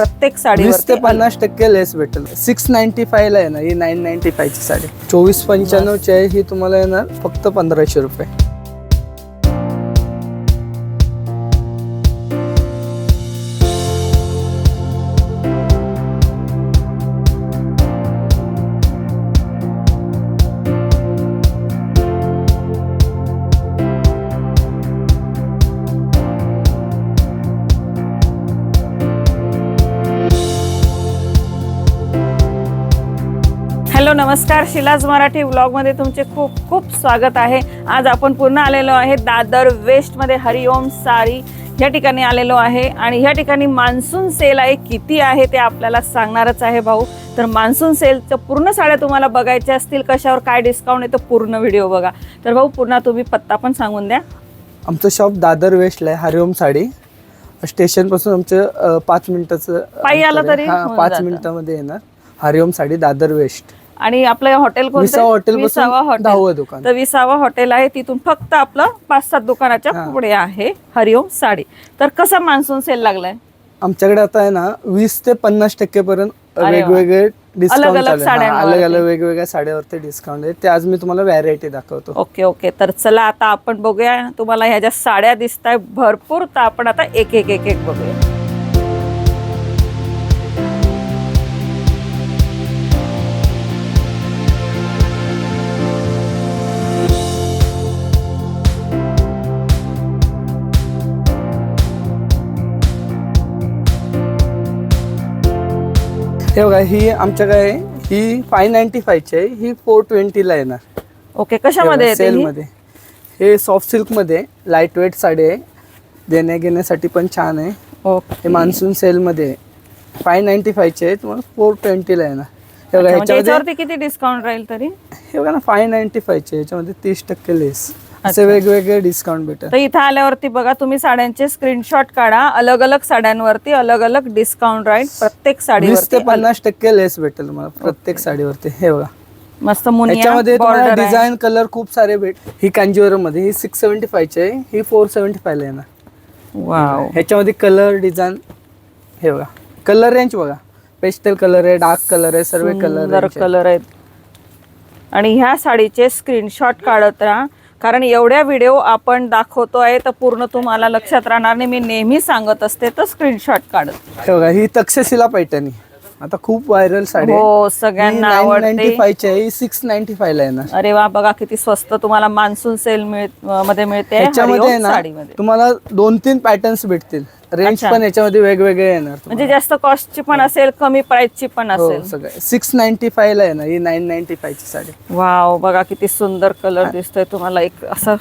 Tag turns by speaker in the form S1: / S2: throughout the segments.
S1: प्रत्येक
S2: वीस
S1: साडीवर
S2: ते पन्नास टक्के लेस भेटेल. सिक्स नाईन्टी फायला आहे ना ही नाईन नाईन्टी फायची साडी. चोवीस पंच्याण्णवची आहे ही तुम्हाला येणार फक्त पंधराशे रुपये.
S1: हॅलो नमस्कार. शिलाज मराठी व्लॉगमध्ये तुमचे खूप खूप स्वागत आहे. आज आपण पुन्हा आलेलो आहे दादर वेस्टमध्ये. हरिओम सारी या ठिकाणी आलेलो आहे. आणि या ठिकाणी मान्सून सेल आहे. किती आहे ते आपल्याला सांगणारच आहे भाऊ. तर मान्सून सेलचं पूर्ण साड्या तुम्हाला बघायच्या असतील कशावर काय डिस्काउंट आहे तर पूर्ण व्हिडिओ बघा. तर भाऊ पुन्हा तुम्ही पत्ता पण सांगून द्या.
S2: आमचं शॉप दादर वेस्टला आहे. हरिओम साडी. स्टेशनपासून आमचं अं, पाच मिनिटाचं
S1: पायी आलं
S2: अंतर आहे.
S1: तरी
S2: हा
S1: होऊन
S2: पाच
S1: जातं.
S2: मिनिटामध्ये येणार. हरिओम साडी दादर वेस्ट.
S1: आणि आपलं हॉटेल
S2: विसावा हॉटेल
S1: विसावा हॉटेल
S2: दुकान.
S1: तर विसावा हॉटेल आहे तिथून फक्त आपलं पाच सात दुकानाच्या. पुढे आहे हरिओम साडी. तर कसा मान्सून सेल लागलाय?
S2: आमच्याकडे आता आहे ना वीस ते पन्नास टक्के पर्यंत. वेगवेगळे आहे. हा,
S1: साड्यांवरती.
S2: अलग अलग वेगवेगळ्या साड्यावरती डिस्काउंट आहे. ते आज मी तुम्हाला व्हॅरायटी दाखवतो.
S1: Okay okay. तर चला आता आपण बघूया. तुम्हाला ह्या ज्या साड्या दिसत आहे भरपूर तर आपण आता एक एक एक एक बघूया.
S2: हे बघा ही आमच्याकडे ही फाय नाईन्टी फायची आहे. ही फोर ट्वेंटीला येणार.
S1: ओके कशामध्ये येते
S2: सेल
S1: ही?
S2: मध्ये. हे सॉफ्ट सिल्कमध्ये लाइट वेट साडी आहे. देण्या घेण्यासाठी पण छान आहे.
S1: ओके.
S2: हे मान्सून सेल मध्ये फाय नाईन्टी फायचे आहे. तुम्हाला फोर ट्वेंटीला येणार. हे बघा
S1: अच्छा, म्हणजे
S2: ह्याच्यामध्ये
S1: याच्यावरती किती डिस्काउंट राहील तरी?
S2: हे बघा ना फाय नाईन्टी फायचे याच्यामध्ये तीस टक्के लेस. असे. वेगवेगळे डिस्काउंट भेटेल.
S1: तर इथं आल्यावरती बघा तुम्ही साड्यांचे स्क्रीनशॉट काढा. अलग अलग साड्यांवरती अलग अलग डिस्काउंट राहील प्रत्येक
S2: वीस ते
S1: साडीवरती
S2: पन्नास टक्के लेस भेटेल तुम्हाला. प्रत्येक साडीवरती. हे बघा.
S1: मस्त मुनिया
S2: याच्यामध्ये तुम्हाला
S1: border आहे.
S2: डिझाईन कलर खूप सारे भेट ही कांजीवरममध्ये ही सिक्स सेव्हन्टी फायची आहे ही फोर सेव्हन्टी फायला येणार.
S1: वाव
S2: ह्याच्यामध्ये कलर डिझाईन हे बघा. कलर रेंज बघा. पेस्टल कलर आहे डार्क कलर आहे सर्व कलर
S1: कलर आहेत. आणि ह्या साडीचे स्क्रीनशॉट काढत राहा. कारण एवढ्या व्हिडिओ आपण दाखवतोय तर पूर्ण तुम्हाला लक्षात राहणार नाही. मी नेहमी सांगत असते तर स्क्रीनशॉट काढत.
S2: हे बघा ही तक्षशिला पैठणी. आता खूप व्हायरल साडी
S1: हो सगळ्यांना आवडते.
S2: फायची आहे सिक्स नाईन्टी फायला येणार.
S1: अरे वा बघा किती स्वस्त तुम्हाला मान्सून सेल मध्ये मिळते.
S2: ह्याच्यामध्ये आहे
S1: हरिओम
S2: ना
S1: साडीमध्ये.
S2: तुम्हाला दोन तीन पॅटर्न्स भेटतील. रेंज
S1: अच्छा.
S2: पण याच्यामध्ये वेगवेगळे येणार
S1: म्हणजे जास्त कॉस्टची पण असेल कमी प्राइसची पण
S2: हो
S1: असेल.
S2: सगळे. सिक्स नाईन्टी फायला येणार ही नाईन नाईन्टी फायची साडी.
S1: वाव बघा किती सुंदर कलर दिसतोय तुम्हाला. एक असं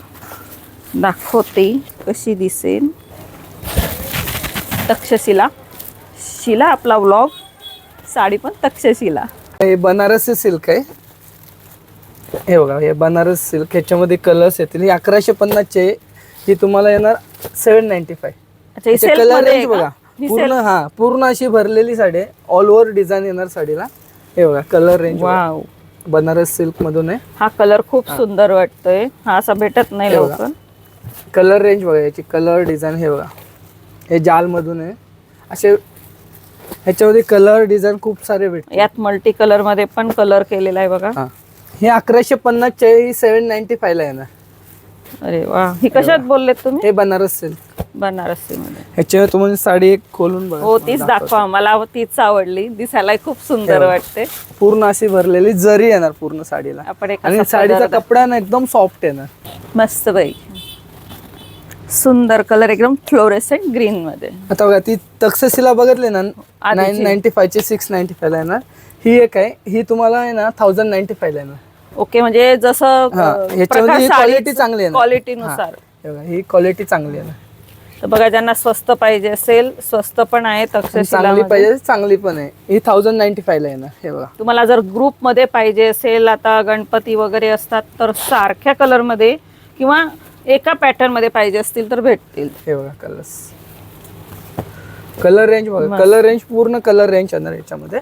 S1: दाखवते कशी दिसेल. तक्षशिला. शिला आपला व्लॉग साडी पण तक्षशिला.
S2: हे बनारसी सिल्क आहे. हे बघा हे बनारस सिल्क ह्याच्यामध्ये कलर्स येतील. ही अकराशे पन्नासचे. ही तुम्हाला येणार सेवन नाईन्टी फाय
S1: अच्छा ही मध्ये
S2: बघा
S1: का? ही
S2: पूर्ण हा पूर्ण अशी भरलेली साडी आहे. ऑल ओव्हर डिझाईन येणार साडीला. हे बघा colour range
S1: wow.
S2: Banaras silk मधून आहे.
S1: हा कलर खूप सुंदर वाटतोय. हा असा भेटत नाही
S2: हे बघा.
S1: लवकर.
S2: कलर रेंज बघा याची कलर डिझाईन हे बघा. हे जाल मधून आहे. असे ह्याच्यामध्ये कलर डिझाईन खूप सारे भेटतात.
S1: यात मल्टी कलरमध्ये पण कलर केलेला आहे बघा.
S2: हा. हे अकराशे पन्नासचे आहे, ही सेवन नाईन्टी फायला येणार.
S1: अरे वा. ही कशात बोललेत तुम्ही?
S2: हे बनारस सिल्क.
S1: बनारसी मध्ये
S2: ह्याच्यावर तुम्हाला साडी एक खोलून बघा.
S1: हो तीच दाखवा. मला तीच आवडली. दिसायला खूप सुंदर वाटते.
S2: पूर्ण अशी भरलेली जरी येणार पूर्ण साडीला.
S1: आपण एक
S2: आणि
S1: असा
S2: साडीचा
S1: पदर
S2: कपडा ना एकदम सॉफ्ट येणार
S1: मस्त बाई. सुंदर कलर एकदम फ्लोरेसेंट ग्रीन मध्ये
S2: आता बघा ती तक्षशिला बघितली ना
S1: आधीची.
S2: नाईन नाईन्टी फायची सिक्स नाईन्टी फायला येणार. ही एक आहे. ही तुम्हाला आहे ना थाउजंड नाईन्टी फायला येणार.
S1: ओके म्हणजे जसं
S2: ही quality चांगली आहे ना.
S1: क्वालिटी नुसार
S2: हे क्वालिटी चांगली येणार
S1: तर बघा ज्यांना स्वस्त पाहिजे असेल स्वस्त पण आहे
S2: चांगली पाहिजे चांगली पण आहे. ही थाउजंड नाईन्टी फायला येणार हे बघा.
S1: तुम्हाला जर ग्रुपमध्ये पाहिजे असेल आता गणपती वगैरे असतात तर सारख्या कलरमध्ये किंवा एका पॅटर्नमध्ये पाहिजे असतील तर भेटतील.
S2: हे बघा कलर्स कलर रेंज बघा. कलर रेंज पूर्ण कलर रेंज येणार याच्यामध्ये.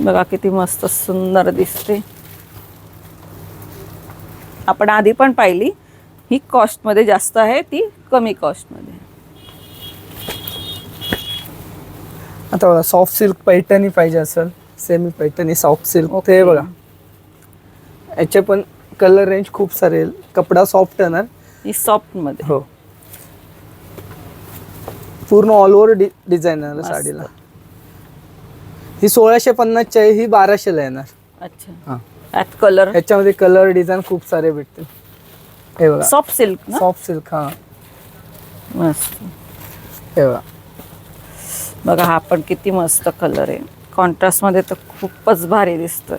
S1: बघा किती मस्त सुंदर दिसते. आपण आधी पण पाहिली ही कॉस्टमध्ये जास्त आहे ती कमी कॉस्टमध्ये
S2: आता बघा सॉफ्ट सिल्क पैठणी पाहिजे असेल सेमी पैठणी सॉफ्ट सिल्क. ते बघा. याचे पण कलर रेंज खूप सारे कपडा सॉफ्ट येणार
S1: ही सॉफ्टमध्ये.
S2: हो. पूर्ण ऑल ओव्हर डिझाईन. साडीला? ही सोळाशे पन्नासची आहे ही बाराशेला येणार.
S1: अच्छा.
S2: हा.
S1: यात कलर
S2: ह्याच्यामध्ये कलर डिझाईन खूप सारे भेटतील. हे बघा.
S1: सॉफ्ट सिल्क ना?
S2: सॉफ्ट सिल्क हा.
S1: मस्त.
S2: हे बघा.
S1: बघा हा पण किती मस्त कलर आहे. कॉन्ट्रास्टमध्ये तर खूपच भारी दिसतोय.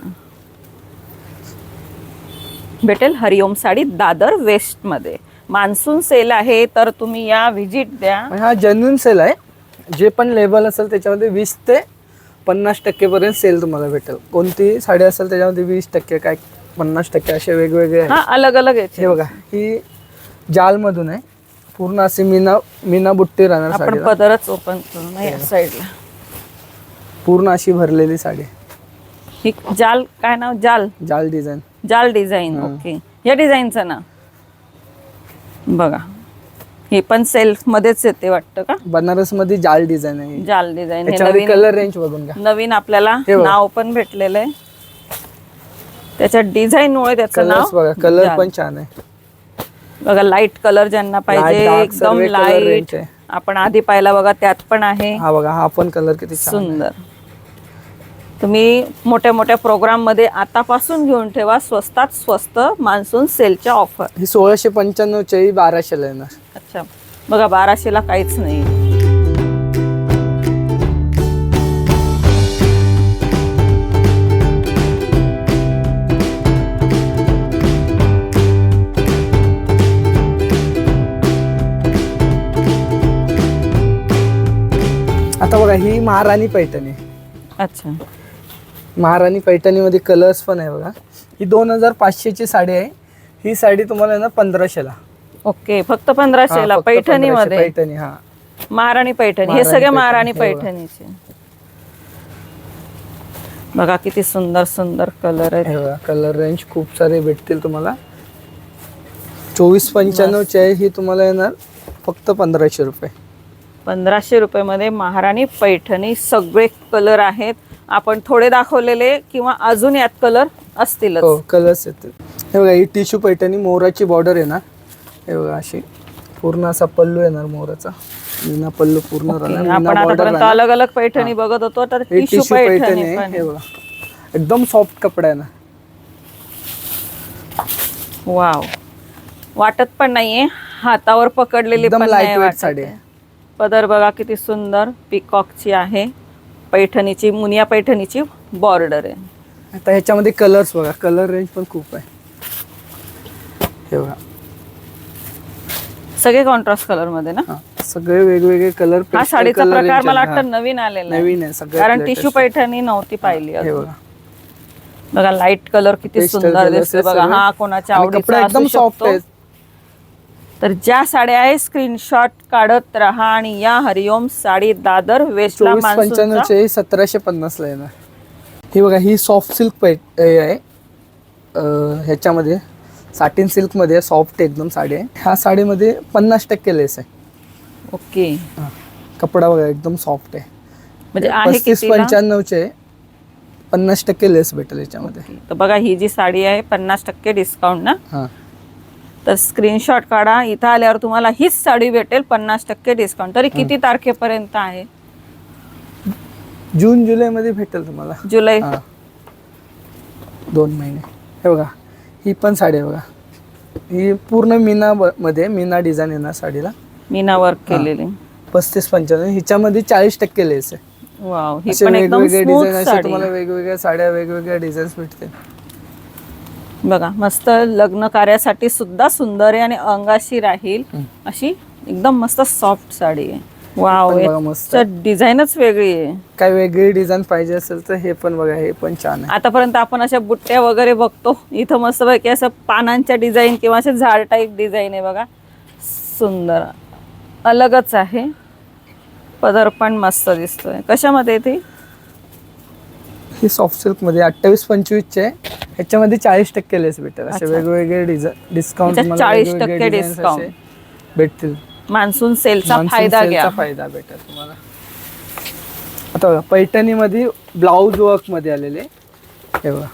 S1: भेटेल हरिओम साडी दादर वेस्टमध्ये. मान्सून सेल आहे तर तुम्ही या व्हिजिट द्या.
S2: हा जेन्युन सेल आहे. जे पण लेबल असेल त्याच्यामध्ये वीस ते पन्नास टक्केपर्यंत सेल तुम्हाला भेटेल. कोणती साडी असेल त्याच्यामध्ये वीस टक्के काय पन्नास टक्के असे वेगवेगळे आहेत.
S1: हा अलग अलग
S2: हे
S1: आहे
S2: बघा ही जालमधून आहे. पूर्ण अशी मीना मीना बुट्टी राहणार
S1: आपण पदरच ओपन करू ना या साईडला
S2: पूर्ण अशी भरलेली साडी.
S1: ही जाल काय नाव? जाल.
S2: जाल डिझाईन
S1: जाल डिझाईन ओके या डिझाईनचं ना. बघा. हे पण सेल्फ मध्येच येते वाटतं का
S2: बनारसमध्ये जाल डिझाईन आहे.
S1: जाल डिझाईन हे
S2: त्याच्यामध्ये
S1: नवीन
S2: कलर रेंज बघून घ्या
S1: नवीन आपल्याला
S2: हे बघा.
S1: नाव पण भेटलेलं आहे त्याच्या डिझाईन मुळे त्याचं
S2: कलर्स
S1: नाव
S2: बघा कलर
S1: जाल.
S2: पण छान आहे
S1: बघा लाइट कलर ज्यांना पाहिजे
S2: dark
S1: एकदम
S2: सर्व color लाइट आहे.
S1: आपण आधी पाहिला बघा त्यात पण आहे
S2: हा बघा हा पण कलर किती छान.
S1: सुंदर तुम्ही मोठ्या मोठ्या प्रोग्राममध्ये आतापासून घेऊन ठेवा स्वस्तात स्वस्त मान्सून सेलच्या ऑफर.
S2: ही सोळाशे पंच्याण्णवची ही बाराशेला येणार.
S1: अच्छा. बघा बाराशेला काहीच नाही.
S2: आता बघा ही महाराणी पैठणी
S1: अच्छा.
S2: महाराणी पैठणीमध्ये कलर्स पण आहे बघा. ही दोन हजार पाचशेची साडी आहे. ही साडी तुम्हाला आहे ना पंधराशेला.
S1: ओके फक्त पंधराशेला
S2: फक्त
S1: पैठणी
S2: 1500
S1: मध्ये
S2: पैठणी हा.
S1: महाराणी पैठणी हे
S2: महाराणी
S1: सगळे
S2: पैठणी,
S1: महाराणी
S2: हे बघा.
S1: पैठणीचे. बघा किती सुंदर सुंदर कलर आहेत.
S2: हे बघा कलर रेंज खूप सारे भेटतील तुम्हाला. चोवीस पंच्याण्णवची आहे ही तुम्हाला येणार फक्त पंधराशे रुपये.
S1: पंधराशे रुपये मध्ये महाराणी पैठणी सगळे कलर आहेत. आपण थोडे दाखवलेले किंवा अजून यात कलर असतीलच.
S2: हो कलर्स येतील. हे बघा ही टिश्यू पैठणी मोराची बॉर्डर येणार हे बघा अशी. पूर्ण असा पल्लू येणार मोराचा. मीना पल्लू पूर्ण राहणार.
S1: आपण
S2: मीना बॉर्डर
S1: आतापर्यंत अलग अलग पैठणी बघत होतो तर
S2: हे
S1: टिश्यू पैठणी पण
S2: हे बघा. एकदम सॉफ्ट कपडा आहे ना?
S1: वाव. वाटत पण नाहीये. हातावर पकडलेली
S2: एकदम
S1: पण
S2: लाइट
S1: नाही
S2: वेट
S1: वाटत
S2: साडी
S1: आहे.
S2: आहे.
S1: पदर बघा किती सुंदर पिकॉकची आहे. पैठणीची मुनिया पैठणीची बॉर्डर आहे.
S2: आता ह्याच्यामध्ये कलर्स बघा कलर रेंज पण खूप आहे. हे बघा.
S1: सगळे कॉन्ट्रास्ट कलरमध्ये ना?
S2: सगळे वेगवेगळे कलर
S1: हा साडीचा प्रकार मला वाटतं नवीन आलेला.
S2: नवीन आहे सगळ्यात
S1: कारण टिश्यू. पैठणी नव्हती पाहिली.
S2: बघा.
S1: लाइट कलर किती सुंदर दिसते बघा.
S2: सगळे.
S1: हा कोणाच्या आवडीचा
S2: एकदम सॉफ्ट आहे
S1: तर ज्या साड्या आहे स्क्रीनशॉट काढत राहा आणि या हरिओम साडी दादर मान्सूनचा.
S2: पंच्याण्णवचे सतराशे पन्नासला येणार. ही बघा ही सॉफ्ट सिल्क पै हे आहे. ह्याच्यामध्ये साटिन सिल्कमध्ये सॉफ्ट एकदम साडी आहे. ह्या साडीमध्ये पन्नास टक्के लेस आहे.
S1: ओके.
S2: कपडा बघा एकदम सॉफ्ट आहे.
S1: म्हणजे
S2: पस्तीस? पंच्याण्णवचे पन्नास टक्के लेस भेटेल याच्यामध्ये.
S1: तर बघा ही जी साडी आहे पन्नास टक्के डिस्काउंट ना?
S2: हां.
S1: तर स्क्रीनशॉट काढा. इथं आल्यावर तुम्हाला हीच साडी भेटेल. पन्नास टक्के डिस्काउंट तरी किती तारखेपर्यंत आहे?
S2: जून जुलैमध्ये भेटेल तुम्हाला.
S1: जुलै?
S2: हां. दोन महिने. हे बघा. ही पण साडी आहे बघा. ही पूर्ण मीना ब- मध्ये मीना डिझाईन येणार साडीला.
S1: मीना वर्क केलेली.
S2: पस्तीस पंच्याण्णव. हिच्यामध्ये चाळीस टक्के लेस आहे.
S1: वाव ही
S2: असे
S1: पण एकदम
S2: वेगवेगळे
S1: स्मूथ
S2: डिझाईन असे
S1: साडी.
S2: तुम्हाला वेगवेगळ्या साड्या वेगवेगळ्या डिझाईन्स भेटतील.
S1: बघा मस्त लग्न कार्यासाठी सुद्धा सुंदर आहे आणि अंगाशी राहील अशी एकदम मस्त सॉफ्ट साडी आहे. वाव डिझाईनच वेगळी आहे.
S2: काय वेगळी डिझाईन पाहिजे असेल तर हे पण बघा हे पण छान आहे.
S1: आतापर्यंत आपण अशा बुट्ट्या वगैरे बघतो. इथं मस्त पैकी असं पानांच्या डिझाईन किंवा असे झाड टाईप डिझाईन आहे बघा. सुंदर. अलगच आहे. पदर पण मस्त दिसतोय. कशामध्ये ती?
S2: ही सॉफ्ट सिल्कमध्ये अठ्ठावीस पंचवीसचे ह्याच्यामध्ये चाळीस टक्के लेस भेटेल. असे
S1: अच्छा.
S2: वेगवेगळे डिझाईन डिस्काउंट
S1: ह्याच्यात 40% discount.
S2: भेटतील.
S1: मान्सून सेलचा
S2: Monsoon
S1: फायदा
S2: sale चा
S1: घ्या.
S2: फायदा भेटेल तुम्हाला. आता बघा पैठणीमध्ये ब्लाऊज वर्कमध्ये आलेले. हे बघा.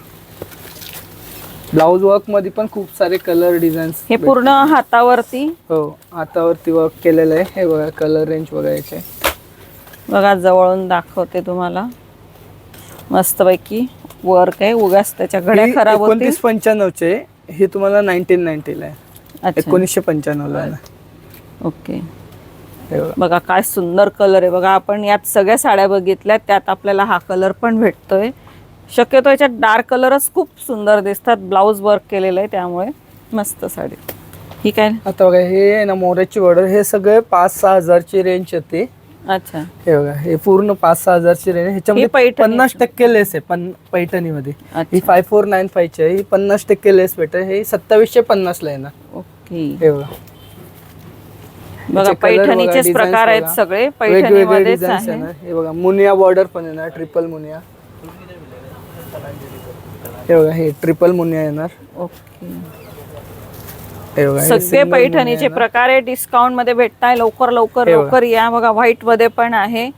S2: ब्लाऊज वर्कमध्ये पण खूप सारे कलर डिझाईन्स
S1: हे पूर्ण हातावरती?
S2: हो हातावरती वर्क केलेलं आहे. हे बघा कलर रेंज याचे
S1: बघा जवळून दाखवते तुम्हाला. मस्तपैकी वर्क आहे. उगाच त्याच्या घड्या
S2: ही
S1: खराब होतील.
S2: एकोणतीस पंच्याण्णवचे. हे तुम्हाला नाईन्टीन नाईन्टीला आहे.
S1: अच्छा.
S2: एकोणीसशे पंच्याण्णवला आहे
S1: ओके.
S2: हे बघा.
S1: बघा काय सुंदर कलर आहे. बघा आपण यात सगळ्या साड्या बघितल्या त्यात आपल्याला हा कलर पण भेटतोय. शक्यतो याच्यात डार्क कलरच खूप सुंदर दिसतात. ब्लाऊज वर्क केलेलं आहे त्यामुळे. मस्त साडी. ही काय?
S2: आता बघा हे आहे ना मोऱ्याची ऑर्डर हे सगळे पाच सहा हजारची रेंज होती
S1: अच्छा.
S2: हे बघा हे पूर्ण पाच सहा हजारची रेंज ह्याच्यामध्ये
S1: पैठणी.
S2: पन्नास टक्के लेस आहे पण पैठणीमध्ये. ही
S1: अच्छा
S2: फाय फोर नाईन फायची आहे ही पन्नास टक्के लेस भेटेल. हे सत्तावीसशे पन्नासला आहे ना
S1: ओके.
S2: हे बघा.
S1: बघा
S2: याचे color बघा,
S1: पैठणीचेच
S2: designs
S1: प्रकार आहेत
S2: बघा.
S1: सगळे.
S2: वेगवेगळे
S1: पैठणीमध्येच
S2: डिझाईन्स
S1: आहे.
S2: येणार. हे बघा मुनिया बॉर्डर पण येणार ट्रिपल मुनिया. हे बघा हे ट्रिपल मुनिया येणार.
S1: ओके.
S2: हे बघा हे
S1: सगळे
S2: single
S1: पैठणीचे. प्रकार आहे डिस्काउंटमध्ये भेटताय लवकर लवकर
S2: हे बघा.
S1: लवकर या. बघा व्हाईटमध्ये पण आहे.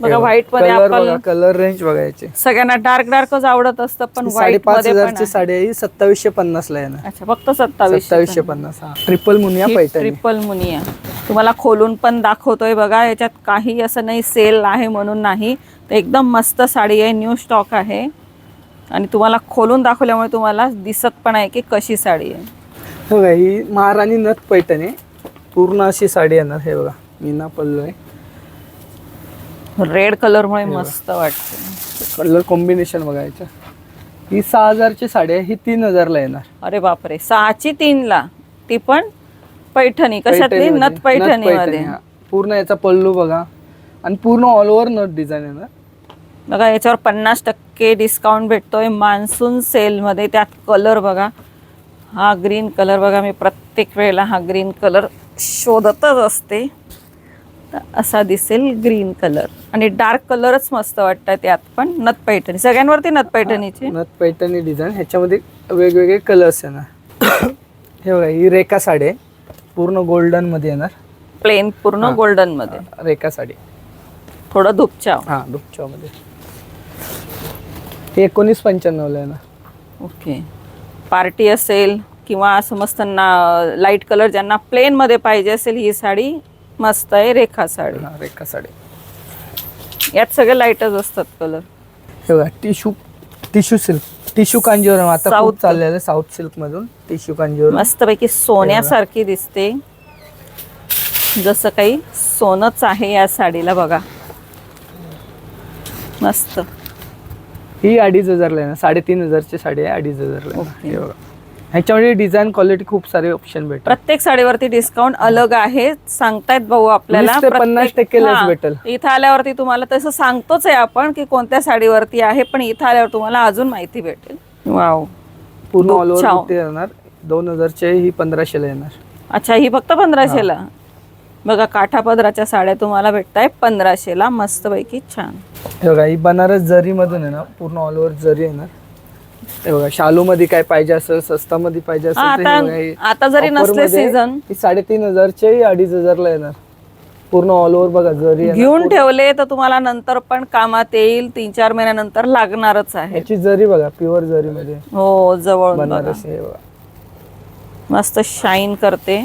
S1: बघा.
S2: व्हाईटमध्ये बघा
S1: आपण
S2: कलर रेंज बघा याचे.
S1: सगळ्यांना डार्क डार्कच आवडत असतं पण व्हाईट
S2: साडेपाच
S1: मध्ये पण
S2: हजारची
S1: आहे.
S2: साडी आहे सत्तावीसशे पन्नास ला येणार
S1: अच्छा फक्त सत्तावीस
S2: सत्तावीसशे पन्नास हा. ट्रिपल मुनिया पैठणी.
S1: ट्रिपल मुनिया. तुम्हाला खोलून पण दाखवतोय बघा याच्यात काही असं नाही सेल आहे म्हणून नाही. तर एकदम मस्त साडी आहे न्यू स्टॉक आहे. आणि तुम्हाला खोलून दाखवल्यामुळे तुम्हाला दिसत पण आहे की कशी साडी आहे.
S2: बघा ही महाराणी नथ पैठणी पूर्ण अशी साडी येणार हे बघा मीना पल्लू आहे
S1: रेड कलरमुळे मस्त वाटते
S2: कलर कॉम्बिनेशन बघायचं ही सहा हजारची साडी आहे ही तीन हजारला येणार.
S1: अरे बापरे सहाची तीनला. ती पण पैठणी कशातली. नथ पैठणी मध्ये.
S2: पूर्ण याचा पल्लू बघा. आणि पूर्ण ऑल ओव्हर नथ डिझाईन येणार
S1: बघा याच्यावर पन्नास टक्के डिस्काउंट भेटतोय मान्सून सेलमध्ये त्यात कलर बघा. हा ग्रीन कलर बघा मी प्रत्येक वेळेला हा ग्रीन कलर शोधतच असते. तर असा दिसेल ग्रीन कलर आणि डार्क कलरच मस्त वाटतात त्यात पण नथ पैठणी. सगळ्यांवरती नथ पैठणीची?
S2: नथ पैठणी डिझाईन ह्याच्यामध्ये वेगवेगळे कलर्स येणार. हे बघा ही रेखा साडी आहे. पूर्ण गोल्डनमध्ये येणार.
S1: प्लेन पूर्ण गोल्डनमध्ये.
S2: रेखा साडी.
S1: थोडं धुपचाव.
S2: हा मध्ये हे एकोणीस पंच्याण्णवला येणार.
S1: ओके पार्टी असेल किंवा असं मस्त ना लाइट कलर ज्यांना प्लेन मध्ये पाहिजे असेल ही साडी मस्त आहे रेखा साडी.
S2: रेखा साडी.
S1: यात सगळे लाईटच असतात कलर
S2: हे बघा tissue tissue silk tissue Kanjivaram आता. खूप चाललेलं साऊथ सिल्क मधून टिश्यू कांजीवरम.
S1: मस्तपैकी सोन्यासारखी दिसते. जसं काही सोनच आहे या साडीला बघा. मस्त.
S2: ही अडीच हजारला ना साडेतीन हजारची साडी आहे अडीच हजारला.
S1: ओके.
S2: हे बघा. ह्याच्यामध्ये डिझाईन क्वालिटी खूप सारे ऑप्शन भेटतात.
S1: प्रत्येक साडीवरती डिस्काउंट अलग आहे सांगतायत भाऊ आपल्याला.
S2: 20 ते 50 टक्के
S1: हा,
S2: भेटेल.
S1: इथं आल्यावरती तुम्हाला तसं सांगतोच आहे आपण की कोणत्या साडीवरती आहे पण इथं आल्यावर तुम्हाला अजून माहिती भेटेल. वाव
S2: पूर्ण ऑल. ओव्हर येणार. दोन हजारचे ही पंधराशेला येणार.
S1: अच्छा ही फक्त पंधराशेला? बघा काठापदराच्या साड्या तुम्हाला भेटताय पंधराशेला मस्तपैकी छान.
S2: हे बघा ही बनारस जरी मधून आहे ना पूर्ण ऑल ओव्हर जरी येणार हे बघा शालू मध्ये काय पाहिजे असेल स्वस्तामध्ये पाहिजे
S1: हा,
S2: हे
S1: आता जरी नसले सीझन
S2: साडेतीन हजारचे अडीच हजारला येणार. पूर्ण ऑल ओव्हर बघा जरी येणार.
S1: घेऊन ठेवले तर तुम्हाला नंतर पण कामात येईल तीन चार महिन्यानंतर लागणारच आहे.
S2: ह्याची जरी बघा प्युअर जरी मध्ये
S1: हो जवळ
S2: बनारस हे बघा.
S1: मस्त शाईन करते.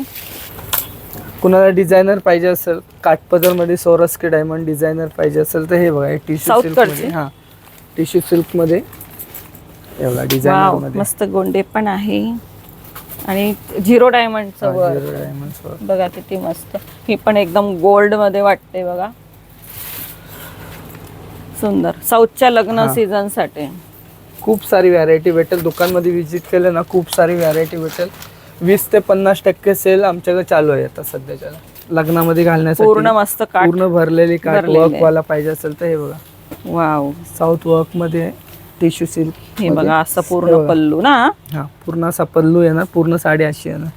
S2: कुणाला डिझायनर पाहिजे असेल काठपदरमध्ये सोरस के डायमंड डिझायनर पाहिजे असेल तर हे बघा टिश्यू
S1: South
S2: सिल्क
S1: कडचे?
S2: मध्ये हा. टिश्यू सिल्कमध्ये बघा डिझायनर
S1: मस्त गोंडे पण आहे. आणि झिरो डायमंडचं वर.
S2: वर.
S1: बघा किती मस्त. ही पण एकदम गोल्डमध्ये वाटते बघा. सुंदर. साऊथच्या लग्न
S2: हा.
S1: सीझनसाठी.
S2: खूप सारी व्हरायटी भेटेल. दुकानमध्ये व्हिजिट केलं ना खूप सारी व्हरायटी भेटेल. वीस ते पन्नास टक्के सेल आमच्याकडे चालू आहे आता सध्याच्या लग्नामध्ये घालण्यासाठी.
S1: पूर्ण मस्त काठ
S2: पूर्ण भरलेली
S1: भरलेली
S2: वर्क
S1: आहे.
S2: वाला पाहिजे असेल तर हे बघा.
S1: वाव.
S2: साऊथ वर्कमध्ये टिश्यू सिल्क
S1: हे बघा असं पूर्ण पल्लू ना?
S2: हा पूर्ण असा पल्लू येणार पूर्ण साडी अशी येणार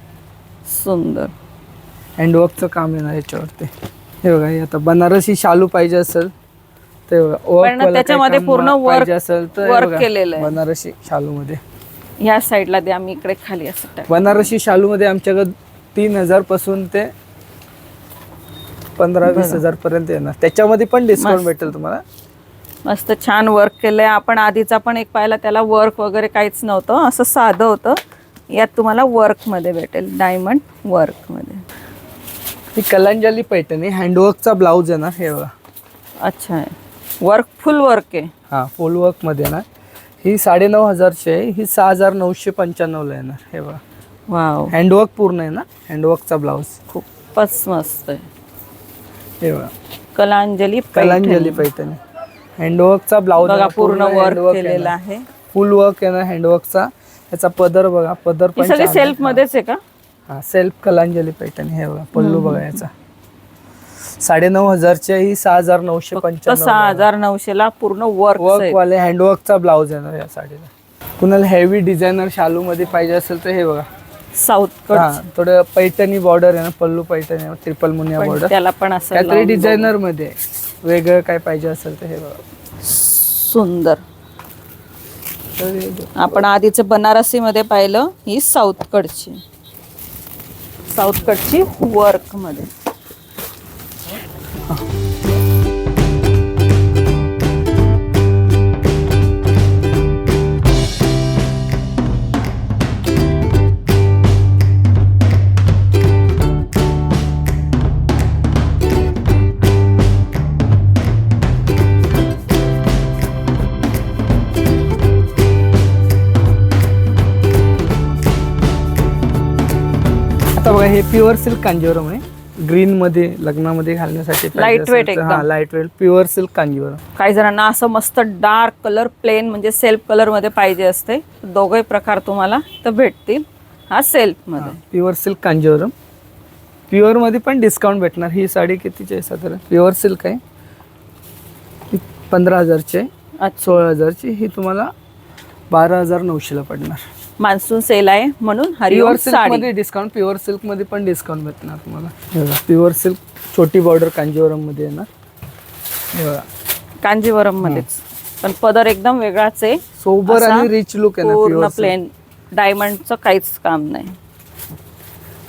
S1: सुंदर.
S2: हँडवर्कचं काम येणार याच्यावरती. हे बघा हे आता बनारसी शालू पाहिजे असेल ते बघा work
S1: पण
S2: वाला काही
S1: त्याच्यामध्ये
S2: काम
S1: पूर्ण work-
S2: पाहिजे असेल तर हे
S1: work
S2: बघा,
S1: केलेलं आहे.
S2: बनारसी शालू मध्ये
S1: ह्या साईडला द्या मी इकडे खाली असं.
S2: बनारसी शालू मध्ये आमच्याकडे तीन हजारपासून ते पंधरा वीस हजार पर्यंत येणार. त्याच्यामध्ये पण डिस्काउंट. भेटेल तुम्हाला.
S1: मस्त छान वर्क केलंय. आपण आधीचा पण एक पाहिला त्याला वर्क वगैरे काहीच नव्हतं. असं साधं होतं. यात तुम्हाला वर्कमध्ये भेटेल. डायमंड वर्कमध्ये
S2: ही कलांजली पैठणी हँडवर्कचा ब्लाऊज आहे ना हे बघा.
S1: अच्छा. आहे वर्क फुल वर्क आहे.
S2: हा फुल वर्कमध्ये येणार ही साडेनऊ हजारची आहे. ही सहा हजार नऊशे पंच्याण्णवला येणार. हे बघा.
S1: वाव.
S2: हँडवर्क पूर्ण आहे ना? हँडवर्कचा ब्लाऊज
S1: खूपच मस्त आहे.
S2: हे बघा.
S1: कलांजली
S2: कलांजली पैठणी. हँडवर्कचा ब्लाऊज
S1: बघा पूर्ण वर्क केलेलं आहे.
S2: फुल वर्क आहे ना हँडवर्कचा याचा पदर बघा पदर पण.
S1: सेल्फ मध्येच आहे का?
S2: हा सेल्फ कलांजली पैठणी. हे बघा पल्लू बघा याचा. साडेनऊ हजारची आहे, ही सहा हजार नऊशे पंच्याण्णव
S1: सहा हजार नऊशे ला पूर्ण वर्क
S2: वर्क वाले हँडवर्कचा ब्लाऊज आहे ना या साडीला. कुणाला हेवी डिझायनर शालू मध्ये पाहिजे असेल तर हे बघा.
S1: साऊथ
S2: थोडं पैठणी बॉर्डर आहे ना पल्लू पैठणी त्रिपल मुनिया बॉर्डर
S1: त्याला पण असं
S2: काहीतरी डिझायनरमध्ये. वेगळं काय पाहिजे असेल तर हे बघा.
S1: सुंदर. आपण आधीच बनारसी मध्ये पाहिलं ही साऊथ कडची साऊथ कडची वर्कमध्ये.
S2: आता बघा हे प्युअर सिल्क कांजीवरम आहे ग्रीन मध्ये लग्नामध्ये घालण्यासाठी
S1: Lightweight एकदम.
S2: Light weight pure silk Kanjivaram
S1: काही जणांना असं मस्त डार्क कलर प्लेन म्हणजे सेल्फ कलरमध्ये पाहिजे असते. दोघे प्रकार तुम्हाला तर भेटतील. हा सेल्फमध्ये.
S2: प्युअर सिल्क कांजीवरम प्युअरमध्ये पण डिस्काउंट भेटणार. ही साडी कितीची आहे साधारण? प्युअर सिल्क आहे. ही पंधरा हजारची आहे.
S1: अच्छा.
S2: सोळा हजारची. ही तुम्हाला बारा हजार नऊशेला पडणार.
S1: मान्सून सेल आहे म्हणून हरिओम
S2: प्युअर सिल्क
S1: साडी.
S2: मध्ये डिस्काउंट प्युअर सिल्कमध्ये पण डिस्काउंट भेटणार तुम्हाला. प्युअर सिल्क छोटी बॉर्डर कांजीवरममध्ये येणार हे बघा.
S1: कांजीवरम मध्येच पण पदर एकदम वेगळाच आहे.
S2: सोबर
S1: असा
S2: आणि रिच लुक आहे ना
S1: पूर्ण प्लेन डायमंडचं काहीच काम नाही.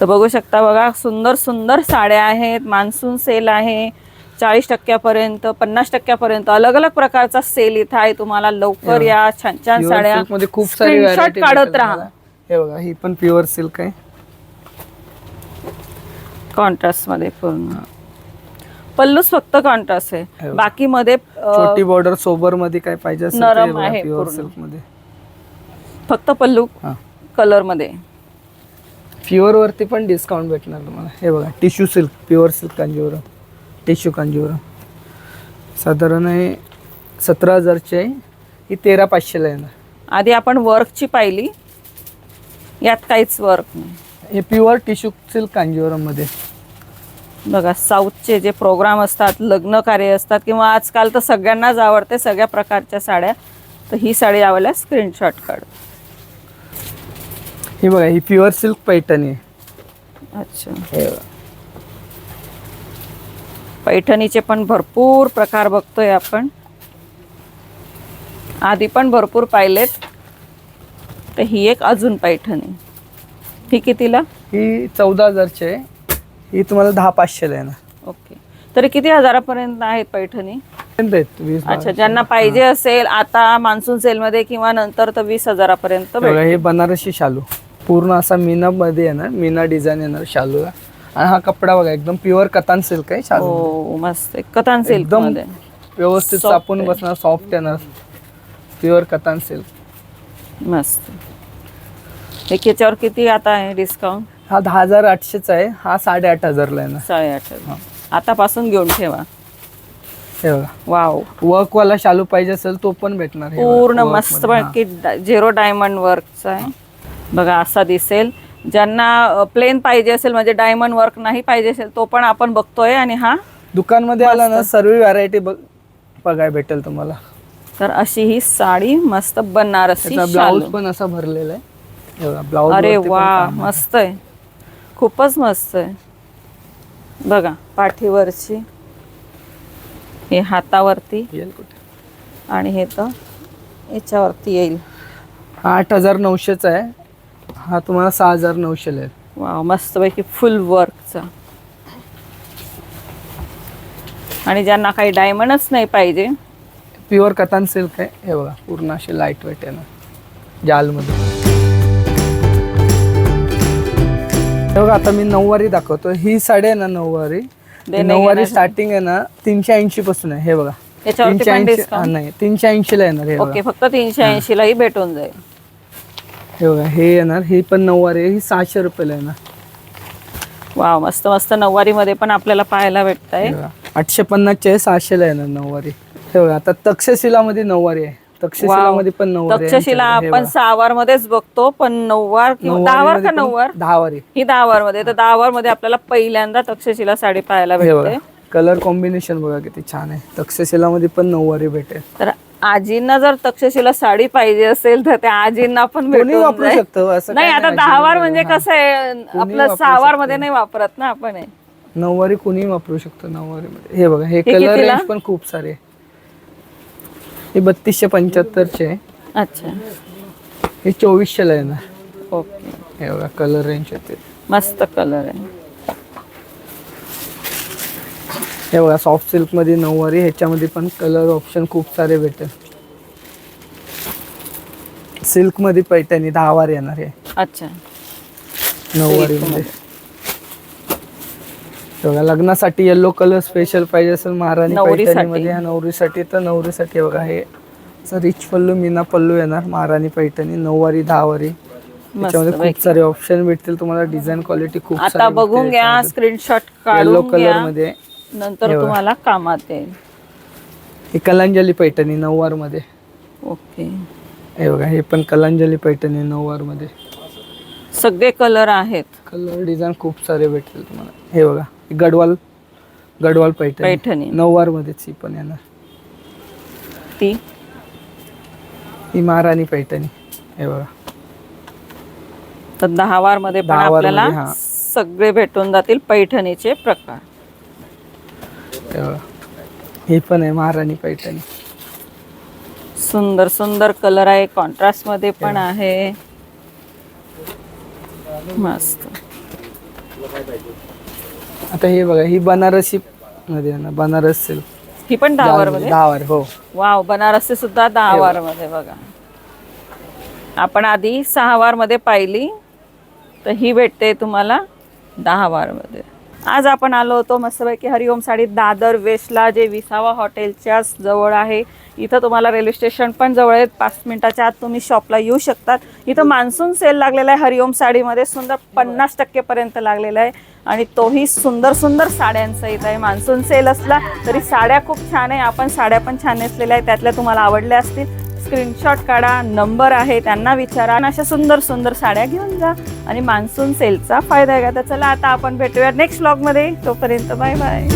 S1: तर बघू शकता बघा सुंदर सुंदर साड्या आहेत मान्सून सेल आहे. चाळीस टक्क्यापर्यंत पन्नास टक्क्यापर्यंत अलग अलग प्रकारचा सेल इथं आहे. तुम्हाला लवकर या छान छान साड्या
S2: मध्ये खूप variety
S1: काढत राहा.
S2: हे बघा ही पण प्युअर सिल्क आहे.
S1: कॉन्ट्रास्टमध्ये पूर्ण. पल्लूच फक्त कॉन्ट्रास्ट
S2: हे
S1: आहे. बाकी मध्ये
S2: छोटी बॉर्डर सोबरमध्ये काय पाहिजे
S1: नरम आहे
S2: प्युअर. सिल्कमध्ये
S1: फक्त पल्लू
S2: हा.
S1: कलरमध्ये
S2: प्युअर वरती पण डिस्काउंट भेटणार तुम्हाला. हे बघा tissue silk pure silk Kanjivaram. Tissue Kanjivaram साधारण आहे सतरा हजारची आहे. ही तेरा पाचशेला येणार.
S1: आधी आपण वर्कची पाहिली. यात काहीच वर्क नाही.
S2: हे प्युअर टिश्यू सिल्क कांजीवरममध्ये
S1: बघा साऊथचे जे प्रोग्राम असतात लग्न कार्य असतात किंवा आजकाल तर सगळ्यांनाच आवडते सगळ्या प्रकारच्या साड्या तर ही साडी आवडल्या स्क्रीनशॉट काढ.
S2: ही बघा ही प्युअर सिल्क पैठणी आहे.
S1: अच्छा.
S2: हे बघा.
S1: पैठणीचे पण भरपूर प्रकार बघतोय आपण. आधी पण भरपूर पाहिलेत. तर ही एक अजून पैठणी. ही कितीला?
S2: ही चौदा हजारची आहे. ही तुम्हाला दहा पाचशेला येणार.
S1: ओके. तरी किती हजारापर्यंत आहेत पैठणी?
S2: पर्यंत आहेत. वीस
S1: अच्छा ज्यांना पाहिजे असेल आता मान्सून सेलमध्ये किंवा नंतर तर वीस हजारापर्यंत
S2: हे बघा,
S1: भेटेल.
S2: हे बनारसी शालू. पूर्ण असा मीना मध्ये येणार. मीना डिझाईन येणार शालूला. आणि हा कपडा बघा एकदम प्युअर कतान सिल्क आहे शालू
S1: हो मस्त आहे. कतान सिल्क
S2: एकदम
S1: मध्ये.
S2: व्यवस्थित
S1: Soft
S2: चापून
S1: आहे.
S2: बसणार सॉफ्ट येणार प्युअर कतान सिल्क
S1: मस्त. एक याच्यावर किती आता आहे डिस्काउंट
S2: हा दहा हजार आठशेचा आहे. हा साडेआठ हजारला येणार
S1: साडेआठ हजार. आतापासून घेऊन ठेवा.
S2: हे बघा.
S1: वाव
S2: वर्क वाला शालू पाहिजे असेल तो पण भेटणार हे बघा,
S1: पूर्ण
S2: work
S1: मस्त
S2: मध्ये. हा.
S1: झिरो डायमंड वर्कचा आहे. बघा असा दिसेल. ज्यांना प्लेन पाहिजे असेल म्हणजे डायमंड वर्क नाही पाहिजे असेल तो पण आपण बघतोय आणि हा
S2: दुकानमध्ये आला ना सर्व व्हरायटी बघाय भेटेल तुम्हाला.
S1: तर अशी ही साडी मस्त बनारसी
S2: त्याचा ब्लाऊज. पण असा भरलेला आहे. बघा, ब्लाऊज
S1: अरे वा. मस्त आहे. खूपच मस्त आहे. बघा पाठीवरची. हे हातावरती. आणि हे तर याच्यावरती येईल.
S2: आठ हजार नऊशेचा आहे. हा तुम्हाला सहा हजार नऊशेला आहे
S1: वा मस्तपैकी फुल वर्कचा आणि ज्यांना काही डायमंडच नाही पाहिजे.
S2: प्युअर कतान सिल्क आहे. हे बघा पूर्ण असे लाइट वेट आहे ना. जालमध्ये. हे बघा आता मी नऊवारी दाखवतो. ही साडी आहे ना नऊवारी.
S1: देणे
S2: नऊवारी
S1: घेण्याचं.
S2: स्टार्टिंग आहे ना तीनशे ऐंशी पासून आहे. हे बघा.
S1: याच्यावरती
S2: तीनशे
S1: पण
S2: ऐंशी
S1: discount?
S2: नाही. तीनशे ऐंशी ला येणार हे
S1: ओके फक्त तीनशे ऐंशी लाही भेटून जाईल.
S2: हे बघा हे येणार ही पण नऊवारी आहे ही सहाशे रुपयाला येणार.
S1: वा मस्त मस्त नऊवारी मध्ये पण आपल्याला पाहायला भेटत आहे.
S2: आठशे पन्नासच्या आहे सहाशेला येणार नऊवारी. हे बघा आता तक्षशिलामध्ये नऊवारी आहे. तक्षशिलामध्ये पण नऊवारी आहे
S1: तक्षशिला आपण. सहावार मध्येच बघतो पण नऊवार दहावार का नऊवार?
S2: दहावारी.
S1: ही दहावारमध्ये तर दहावारमध्ये आपल्याला पहिल्यांदा तक्षशिला साडी पाहायला भेटते.
S2: कलर कॉम्बिनेशन बघा किती छान आहे. तक्षशिलामध्ये पण नऊवारी भेटेल.
S1: तर आजींना जर तक्षशिला साडी पाहिजे असेल तर त्या आजींना पण
S2: कोणी
S1: भेटून
S2: वापरू
S1: जाईल.
S2: शकतं असं
S1: नाही आता दहावार
S2: आजींना
S1: म्हणजे
S2: हा.
S1: कसं आहे आपलं
S2: वापरू
S1: सहावारमध्ये नाही वापरत ना आपण हे.
S2: नऊवारी कोणी वापरू शकतो नऊवारी मध्ये हे बघा हे
S1: हे
S2: कलर
S1: कितीला?
S2: रेंज पण खूप सारे आहे. हे बत्तीसशे पंच्याहत्तरचे आहे
S1: अच्छा
S2: हे चोवीसशेला येणार
S1: ओके
S2: हे बघा कलर रेंज येते
S1: मस्त कलर आहे
S2: हे बघा सॉफ्ट सिल्कमध्ये नऊवारी ह्याच्यामध्ये पण कलर ऑप्शन खूप सारे भेटेल. सिल्कमध्ये पैठणी दहावार येणार आहे.
S1: अच्छा.
S2: नऊवारी मध्ये बघा लग्नासाठी येल्लो कलर स्पेशल पाहिजे असेल महाराणी
S1: नवरीसाठी.
S2: पैठणीमध्ये. ह्या नवरीसाठी तर नवरीसाठी बघा हे रिच पल्लू मीना पल्लू येणार महाराणी पैठणी नऊवारी दहावारी. त्याच्यामध्ये. खूप सारे ऑप्शन भेटतील तुम्हाला डिझाईन क्वालिटी खूप
S1: आता
S2: सारे
S1: बघून घ्या स्क्रीनशॉट
S2: येल्लो
S1: काढून
S2: कलर
S1: घ्या.
S2: मध्ये
S1: नंतर. तुम्हाला कामात येईल.
S2: ही कलांजली पैठणी नऊवारमध्ये
S1: ओके.
S2: हे बघा हे पण कलांजली पैठणी नऊवारमध्ये
S1: सगळे कलर आहेत.
S2: कलर डिझाईन खूप सारे भेटतील तुम्हाला. हे बघा ही गडवाल गडवाल पैठणी.
S1: पैठणी.
S2: नऊवार मध्येच ही पण येणार.
S1: ती?
S2: ही महाराणी पैठणी. हे बघा.
S1: तर दहावारमध्ये पण आपल्याला
S2: मध्ये, हा.
S1: सगळे भेटून जातील पैठणीचे प्रकार.
S2: हे बघा ही पण आहे महाराणी पैठणी.
S1: सुंदर सुंदर कलर आहे कॉन्ट्रास्टमध्ये पण आहे. मस्त.
S2: आता हे बघा ही बनारसी मध्ये आहे ना बनारस सिल्क
S1: ही पण दहावारमध्ये?
S2: दहावार हो.
S1: वाव बनारसी सुद्धा दहावारमध्ये बघा. आपण आधी सहावारमध्ये पाहिली तर ही भेटते तुम्हाला दहावारमध्ये. आज आपण आलो होतो मस्तपैकी हरिओम साडी दादर वेस्टला जे विसावा हॉटेलच्या जवळ आहे. इथं तुम्हाला रेल्वे स्टेशन पण जवळ आहे. पाच मिनिटाच्या आत तुम्ही शॉपला येऊ शकतात. इथं मान्सून सेल लागलेला आहे हरिओम साडीमध्ये. सुंदर पन्नास टक्केपर्यंत लागलेला आहे. आणि तोही सुंदर सुंदर साड्यांचा इथं आहे. मान्सून सेल असला तरी साड्या खूप छान आहे. आपण साड्या पण छान नेसलेल्या आहेत. त्यातल्या तुम्हाला आवडल्या असतील. स्क्रीनशॉट काढा नंबर आहे त्यांना विचारा आणि अशा सुंदर सुंदर साड्या घेऊन जा. आणि मान्सून सेलचा फायदा घ्या. तर चला आता आपण भेटूया नेक्स्ट ब्लॉगमध्ये तोपर्यंत बाय बाय